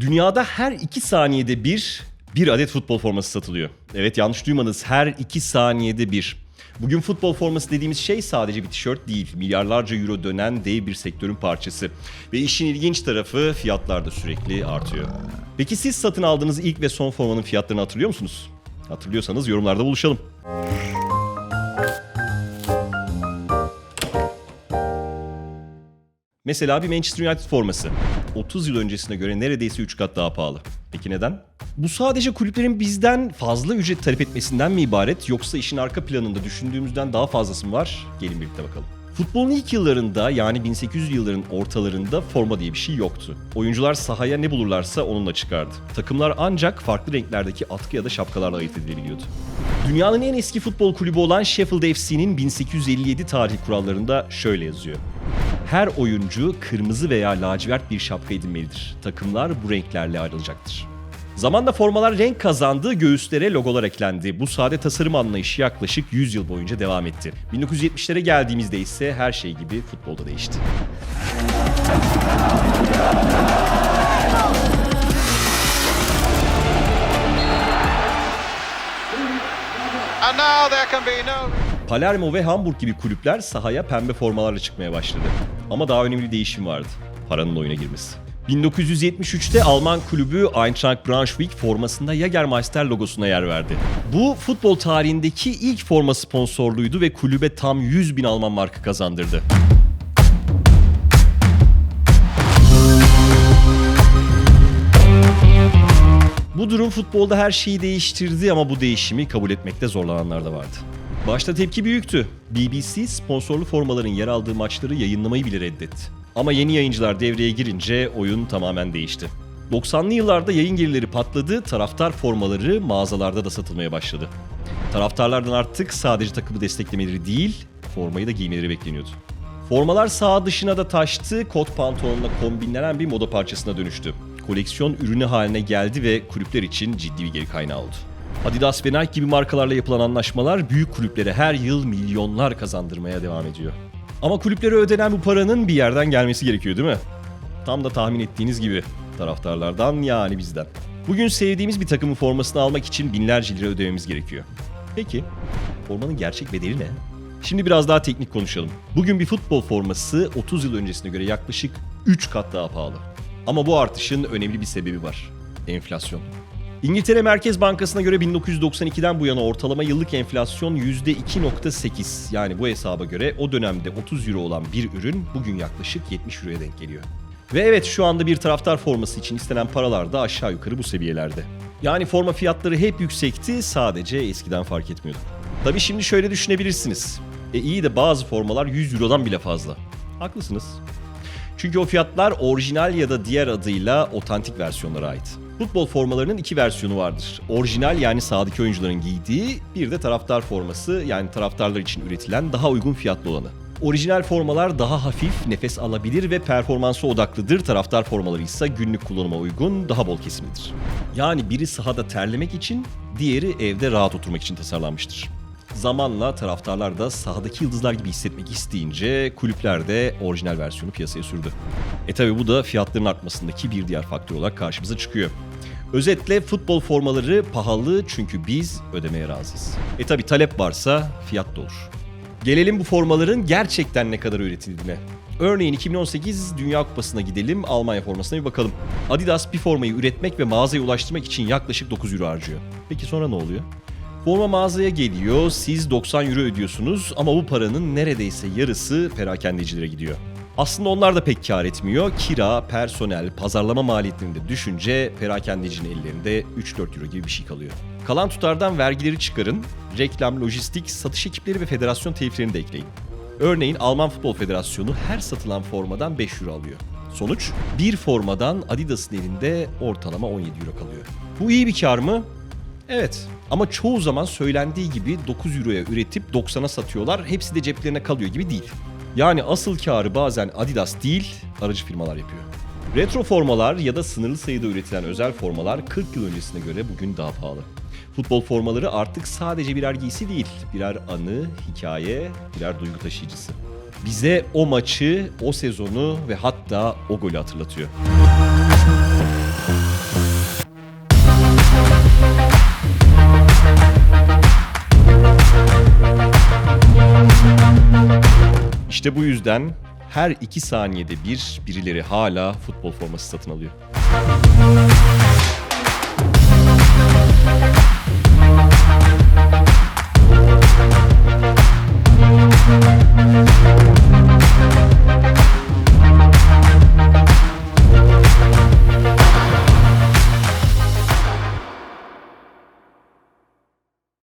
Dünyada her 2 saniyede bir bir adet futbol forması satılıyor. Evet yanlış duymadınız her 2 saniyede bir. Bugün futbol forması dediğimiz şey sadece bir tişört değil. Milyarlarca euro dönen dev bir sektörün parçası. Ve işin ilginç tarafı fiyatlar da sürekli artıyor. Peki siz satın aldığınız ilk ve son formanın fiyatlarını hatırlıyor musunuz? Hatırlıyorsanız yorumlarda buluşalım. Mesela bir Manchester United forması. 30 yıl öncesine göre neredeyse 3 kat daha pahalı. Peki neden? Bu sadece kulüplerin bizden fazla ücret talep etmesinden mi ibaret yoksa işin arka planında düşündüğümüzden daha fazlası mı var? Gelin birlikte bakalım. Futbolun ilk yıllarında yani 1800 yılların ortalarında forma diye bir şey yoktu. Oyuncular sahaya ne bulurlarsa onunla çıkardı. Takımlar ancak farklı renklerdeki atkı ya da şapkalarla ayırt edilebiliyordu. Dünyanın en eski futbol kulübü olan Sheffield FC'nin 1857 tarih kurallarında şöyle yazıyor. Her oyuncu kırmızı veya lacivert bir şapka edinmelidir. Takımlar bu renklerle ayrılacaktır. Zamanla formalar renk kazandı, göğüslere logolar eklendi. Bu sade tasarım anlayışı yaklaşık 100 yıl boyunca devam etti. 1970'lere geldiğimizde ise her şey gibi futbolda değişti. And now there can be no. Palermo ve Hamburg gibi kulüpler sahaya pembe formalarla çıkmaya başladı. Ama daha önemli bir değişim vardı. Paranın oyuna girmesi. 1973'te Alman kulübü Eintracht Braunschweig formasında Jagermeister logosuna yer verdi. Bu futbol tarihindeki ilk forma sponsorluğuydu ve kulübe tam 100 bin Alman marka kazandırdı. Bu durum futbolda her şeyi değiştirdi ama bu değişimi kabul etmekte zorlananlar da vardı. Başta tepki büyüktü. BBC sponsorlu formaların yer aldığı maçları yayınlamayı bile reddetti. Ama yeni yayıncılar devreye girince oyun tamamen değişti. 90'lı yıllarda yayın gelirleri patladı, taraftar formaları mağazalarda da satılmaya başladı. Taraftarlardan artık sadece takımı desteklemeleri değil, formayı da giymeleri bekleniyordu. Formalar sağ dışına da taştı, kot pantolonla kombinlenen bir moda parçasına dönüştü. Koleksiyon ürünü haline geldi ve kulüpler için ciddi bir geri kaynağı oldu. Adidas ve Nike gibi markalarla yapılan anlaşmalar büyük kulüplere her yıl milyonlar kazandırmaya devam ediyor. Ama kulüplere ödenen bu paranın bir yerden gelmesi gerekiyor değil mi? Tam da tahmin ettiğiniz gibi taraftarlardan yani bizden. Bugün sevdiğimiz bir takımın formasını almak için binlerce lira ödememiz gerekiyor. Peki formanın gerçek bedeli ne? Şimdi biraz daha teknik konuşalım. Bugün bir futbol forması 30 yıl öncesine göre yaklaşık 3 kat daha pahalı. Ama bu artışın önemli bir sebebi var. Enflasyon. İngiltere Merkez Bankası'na göre 1992'den bu yana ortalama yıllık enflasyon %2.8. Yani bu hesaba göre o dönemde 30 euro olan bir ürün bugün yaklaşık 70 euroya denk geliyor. Ve evet şu anda bir taraftar forması için istenen paralar da aşağı yukarı bu seviyelerde. Yani forma fiyatları hep yüksekti sadece eskiden fark etmiyorduk. Tabi şimdi şöyle düşünebilirsiniz. E iyi de bazı formalar 100 eurodan bile fazla. Haklısınız. Çünkü o fiyatlar orijinal ya da diğer adıyla otantik versiyonlara ait. Futbol formalarının iki versiyonu vardır. Orijinal yani sahadaki oyuncuların giydiği, bir de taraftar forması yani taraftarlar için üretilen daha uygun fiyatlı olanı. Orijinal formalar daha hafif, nefes alabilir ve performansa odaklıdır. Taraftar formaları ise günlük kullanıma uygun, daha bol kesimlidir. Yani biri sahada terlemek için, diğeri evde rahat oturmak için tasarlanmıştır. Zamanla taraftarlar da sahadaki yıldızlar gibi hissetmek isteyince kulüpler de orijinal versiyonu piyasaya sürdü. E tabi bu da fiyatların artmasındaki bir diğer faktör olarak karşımıza çıkıyor. Özetle futbol formaları pahalı çünkü biz ödemeye razıyız. E tabi talep varsa fiyat da olur. Gelelim bu formaların gerçekten ne kadar üretildiğine. Örneğin 2018 Dünya Kupası'na gidelim, Almanya formasına bir bakalım. Adidas bir formayı üretmek ve mağazaya ulaştırmak için yaklaşık 9 euro harcıyor. Peki sonra ne oluyor? Forma mağazaya geliyor, siz 90 euro ödüyorsunuz ama bu paranın neredeyse yarısı perakendecilere gidiyor. Aslında onlar da pek kar etmiyor. Kira, personel, pazarlama maliyetlerini de düşünce perakendecinin ellerinde 3-4 euro gibi bir şey kalıyor. Kalan tutardan vergileri çıkarın, reklam, lojistik, satış ekipleri ve federasyon teliflerini de ekleyin. Örneğin Alman Futbol Federasyonu her satılan formadan 5 euro alıyor. Sonuç bir formadan Adidas'ın elinde ortalama 17 euro kalıyor. Bu iyi bir kar mı? Evet ama çoğu zaman söylendiği gibi 9 euroya üretip 90'a satıyorlar. Hepsi de ceplerine kalıyor gibi değil. Yani asıl karı bazen Adidas değil aracı firmalar yapıyor. Retro formalar ya da sınırlı sayıda üretilen özel formalar 40 yıl öncesine göre bugün daha pahalı. Futbol formaları artık sadece birer giysi değil, birer anı, hikaye, birer duygu taşıyıcısı. Bize o maçı, o sezonu ve hatta o golü hatırlatıyor. İşte bu yüzden her iki saniyede bir birileri hala futbol forması satın alıyor. Müzik